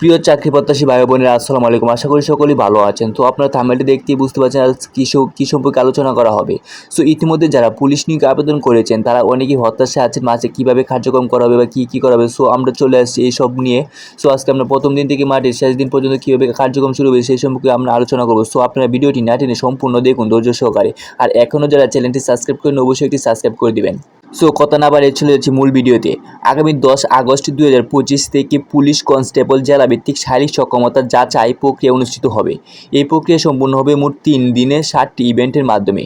প্রিয় চাকরি প্রত্যাশী ভাই বোনেরা, আসসালামু আলাইকুম। আশা করি সকলেই ভালো আছেন। তো আপনারা থামেলটি দেখতেই বুঝতে পারছেন আজ কী কী সম্পর্কে আলোচনা করা হবে। সো ইতিমধ্যে যারা পুলিশ নিয়োগ আবেদন করেছেন, তারা অনেকেই হতাশে আছেন মাঝে কীভাবে কার্যক্রম করা হবে বা কী কী করা হবে। সো আমরা চলে আসছি এই সব নিয়ে। সো আজকে আমরা প্রথম দিন থেকে মাঠের শেষ দিন পর্যন্ত কীভাবে কার্যক্রম শুরু হবে সেই সম্পর্কে আমরা আলোচনা করব। সো আপনারা ভিডিওটি না টেনে সম্পূর্ণ দেখুন ধৈর্য সহকারে। আর এখনও যারা চ্যানেলটি সাবস্ক্রাইব করেন অবশ্যই একটি সাবস্ক্রাইব করে দিবেন। সো কথা না বাড়িয়ে চলে যাচ্ছি মূল ভিডিওতে। আগামী দশ আগস্ট দুই হাজার পঁচিশ থেকে পুলিশ কনস্টেবল জেলা ভিত্তিক শারীরিক সক্ষমতা যাচাই প্রক্রিয়া অনুষ্ঠিত হবে। এই প্রক্রিয়া সম্পূর্ণ হবে মোট তিন দিনে ষাটটি ইভেন্টের মাধ্যমে।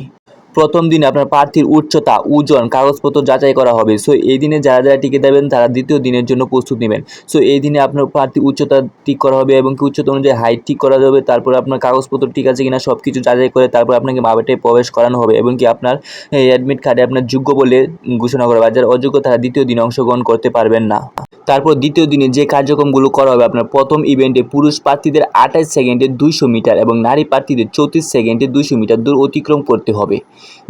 প্রথম দিনে আপনার প্রার্থীর উচ্চতা, ওজন, কাগজপত্র যাচাই করা হবে। সো এই দিনে যারা যারা টিকে দেবেন তারা দ্বিতীয় দিনের জন্য প্রস্তুত নেবেন। সো এই দিনে আপনার প্রার্থী উচ্চতা ঠিক করা হবে এবং কি উচ্চতা অনুযায়ী হাইট ঠিক করা যাবে, তারপর আপনার কাগজপত্র ঠিক আছে কিনা সব কিছু যাচাই করে তারপর আপনাকে মাবেটায় প্রবেশ করানো হবে এবং কি আপনার অ্যাডমিট কার্ডে আপনার যোগ্য বলে ঘোষণা করা হবে। যারা অযোগ্য, তারা দ্বিতীয় দিনে অংশগ্রহণ করতে পারবেন না। তারপর দ্বিতীয় দিনে যে কার্যক্রমগুলো করা হবে, আপনার প্রথম ইভেন্টে পুরুষ প্রার্থীদের আঠাশ সেকেন্ডে দুইশো মিটার এবং নারী প্রার্থীদের চৌত্রিশ সেকেন্ডে দুইশো মিটার দূর অতিক্রম করতে হবে।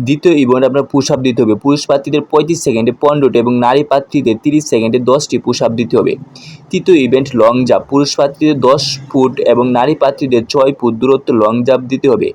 দ্বিতীয় ইভেন্ট আপনার পুশ আপ দিতে হবে। পুরুষ প্রার্থীদের পঁয়ত্রিশ সেকেন্ডে পনেরোটি এবং নারী প্রার্থীদের তিরিশ সেকেন্ডে দশটি পুশ আপ দিতে হবে। তৃতীয় ইভেন্ট লং জাম্প পুরুষ প্রার্থীদের দশ ফুট এবং নারী প্রার্থীদের ছয় ফুট দূরত্ব লং জাম্প দিতে হবে।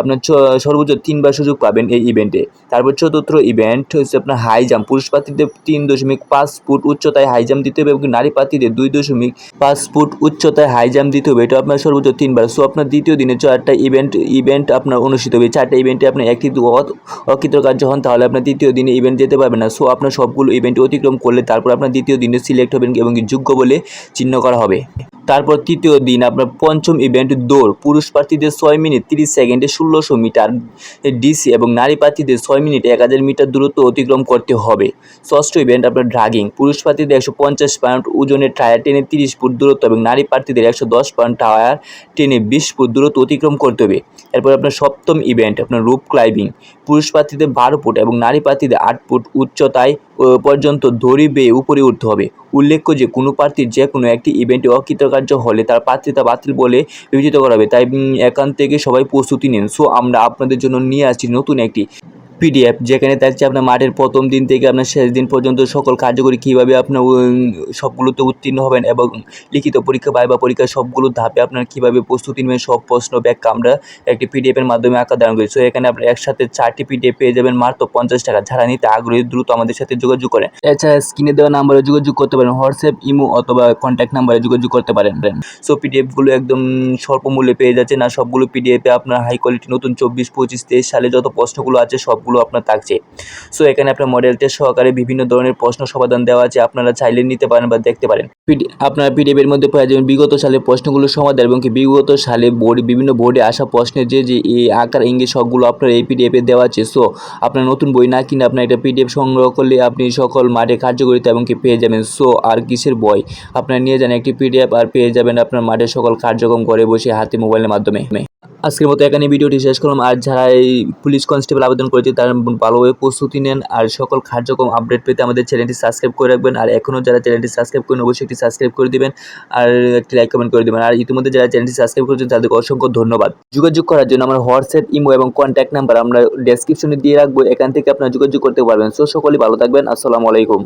আপনার সর্বোচ্চ তিনবার সুযোগ পাবেন এই ইভেন্টে তারপর চতুর্থ ইভেন্ট হচ্ছে আপনার হাই জাম্প পুরুষ প্রার্থীদের তিন দশমিক পাঁচ ফুট উচ্চতায় হাই জাম্প দিতে হবে। এবং নারী প্রার্থীদের দুই দশমিক পাঁচ ফুট উচ্চতায় হাই জাম্প দিতে হবে। এটা আপনার সর্বোচ্চ তিনবার। সো আপনার দ্বিতীয় দিনে চারটা ইভেন্ট ইভেন্ট আপনার অনুষ্ঠিত হবে। চারটা ইভেন্টে আপনি একটি অকৃত অকৃতকার্য হন, তাহলে আপনার দ্বিতীয় দিনে ইভেন্ট যেতে পারবেন না। সো আপনার সবগুলো ইভেন্ট অতিক্রম করলে তারপর আপনার দ্বিতীয় দিনে সিলেক্ট হবেন এবং যোগ্য বলে চিহ্ন করা হবে। তারপর তৃতীয় দিন আপনার পঞ্চম ইভেন্ট দৌড়, পুরুষ প্রার্থীদের ছয় মিনিট তিরিশ সেকেন্ডে ষোলোশো মিটার ডিসি এবং নারী প্রার্থীদের ছয় মিনিট এক হাজার মিটার দূরত্ব অতিক্রম করতে হবে। ষষ্ঠ ইভেন্ট আপনার ড্রাগিং পুরুষ প্রার্থীদের একশো পঞ্চাশ পাউন্ড ওজনের টায়ার টেনে তিরিশ ফুট দূরত্ব এবং নারী প্রার্থীদের একশো দশ পাউন্ড টায়ার টেনে বিশ ফুট দূরত্ব অতিক্রম করতে হবে। এরপর আপনার সপ্তম ইভেন্ট আপনার রুপ ক্লাইম্বিং পুরুষ প্রার্থীদের বারো ফুট এবং নারী প্রার্থীদের আট ফুট উচ্চতায় পর্যন্ত দড়ি বেয়ে উপরে উঠতে হবে। উল্লেখ্য যে, কোনো প্রার্থীর যে কোনো একটি ইভেন্টে অকৃতকার্য হলে তার প্রার্থিতা বাতিল বলে বিবেচিত করা হবে। তাই এখান থেকে সবাই প্রস্তুতি নিন। সো আমরা আপনাদের জন্য নিয়ে আসছি নতুন একটি পিডিএফ যেখানে থাকছে আপনার মাঠের প্রথম দিন থেকে আপনার শেষ দিন পর্যন্ত সকল কার্যকরী কীভাবে আপনার সবগুলোতে উত্তীর্ণ হবেন এবং লিখিত পরীক্ষা বা পরীক্ষা সবগুলো ধাপে আপনার কীভাবে প্রস্তুতি নেবেন, সব প্রশ্ন ব্যাখ্যা আমরা একটি পিডিএফের মাধ্যমে আঁকা দান করি। সো এখানে আপনার একসাথে চারটি পিডিএফ পেয়ে যাবেন, মাত্র পঞ্চাশ টাকা। যারা নিতে আগ্রহী, দ্রুত আমাদের সাথে যোগাযোগ করেন। এছাড়া স্ক্রিনে দেওয়া নাম্বারে যোগাযোগ করতে পারেন, হোয়াটসঅ্যাপ, ইমো অথবা কন্ট্যাক্ট নাম্বারে যোগাযোগ করতে পারেন। সো পিডিএফগুলো একদম স্বল্প মূল্যে পেয়ে যাচ্ছে না সবগুলো পিডিএফে আপনার হাই কোয়ালিটি নতুন চব্বিশ, পঁচিশ, তেইশ সালে যত প্রশ্নগুলো আছে সবগুলো আপনার থাকছে। সো এখানে আপনার মডেল টেস্ট সহকারে বিভিন্ন ধরনের প্রশ্ন সমাধান দেওয়া আছে, আপনারা চাইলে নিতে পারেন বা দেখতে পারেন। আপনার পিডিএফের মধ্যে পাওয়া বিগত সালের প্রশ্নগুলোর সমাধান এবং কি বিগত সালে বোর্ড, বিভিন্ন বোর্ডে আসা প্রশ্নের যে যে, এই আকার, ইঙ্গিত সবগুলো আপনার এই পিডিএফে দেওয়া আছে। সো আপনার নতুন বই না কিনে আপনার এটা পিডিএফ সংগ্রহ করলে আপনি সকল মাঠে কার্যকরিতা এবং কি পেয়ে যাবেন। সো আর কিসের বই? আপনার নিয়ে যান একটি পিডিএফ আর পেয়ে যাবেন আপনার মাঠে সকল কার্যক্রম করে বসে হাতে মোবাইলের মাধ্যমে। আজকের মতো এখানে ভিডিওটি শেষ করলাম। আর যারা এই পুলিশ কনস্টেবল আবেদন করেছে, তারা ভালোভাবে প্রস্তুতি নেন। আর সকল কার্যক্রম আপডেট পেতে আমাদের চ্যানেলটি সাবস্ক্রাইব করে রাখবেন। আর এখনও যারা চ্যানেলটি সাবস্ক্রাইব করেন, অবশ্যই একটি সাবস্ক্রাইব করে দেবেন। আর একটি লাইক কমেন্ট করে দিবেন। আর ইতিমধ্যে যারা চ্যানেলটি সাবস্ক্রাইব করেছেন, তাদেরকে অসংখ্য ধন্যবাদ। যোগাযোগ করার জন্য আমার হোয়াটসঅ্যাপ, ইমো এবং কন্ট্যাক্ট নাম্বার আমরা ডেসক্রিপশনে দিয়ে রাখব। এখান থেকে আপনারা যোগাযোগ করতে পারবেন। সো, সকলেই ভালো থাকবেন। আসসালামু আলাইকুম।